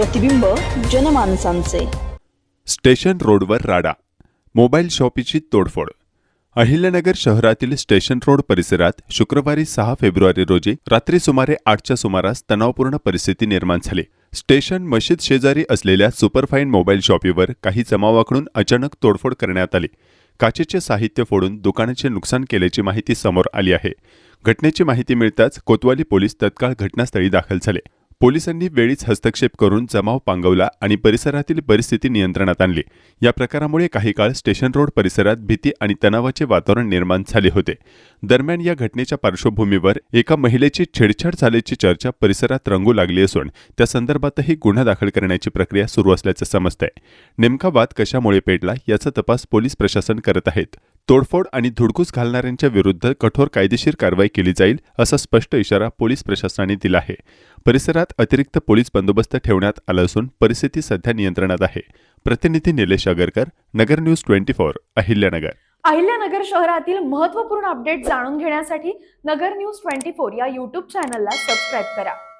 प्रतिबिंब जनमानसांचे. स्टेशन रोडवर राडा. मोबाईल शॉपीची तोडफोड. अहिल्यानगर शहरातील स्टेशन रोड परिसरात शुक्रवारी सहा फेब्रुवारी रोजी रात्री सुमारे आठच्या सुमारास तणावपूर्ण परिस्थिती निर्माण झाली. स्टेशन मशीद शेजारी असलेल्या सुपरफाईन मोबाईल शॉपीवर काही जमावाकडून अचानक तोडफोड करण्यात आली. काचेचे साहित्य फोडून दुकानाचे नुकसान केल्याची माहिती समोर आली आहे. घटनेची माहिती मिळताच कोतवाली पोलीस तत्काळ घटनास्थळी दाखल झाले. पोलिसांनी वेळीच हस्तक्षेप करून जमाव पांगवला आणि परिसरातील परिस्थिती नियंत्रणात आणली. या प्रकारामुळे काही काळ स्टेशन रोड परिसरात भीती आणि तणावाचे वातावरण निर्माण झाले होते. दरम्यान या घटनेच्या पार्श्वभूमीवर एका महिलेची छेडछाड झाल्याची चर्चा परिसरात रंगू लागली असून त्या संदर्भातही गुन्हा दाखल करण्याची प्रक्रिया सुरू असल्याचं समजतंय. नेमका वाद कशामुळे पेटला याचा तपास पोलीस प्रशासन करत आहेत. तोडफोड आणि धुडकूस घालणाऱ्यांच्या विरुद्ध कठोर कायदेशीर कारवाई केली जाईल असा स्पष्ट इशारा पोलीस प्रशासनाने दिला आहे. परिसरात अतिरिक्त पोलीस बंदोबस्त ठेवण्यात आला असून परिस्थिती सध्या नियंत्रणात आहे. प्रतिनिधी Nilesh Agarkar Nagar news twenty four Ahilyanagar. Ahilyanagar शहरातील महत्त्वपूर्ण अपडेट जाणून घेण्यासाठी नगर न्यूज ट्वेंटी फोर या यूट्यूब चॅनलला सबस्क्राईब करा.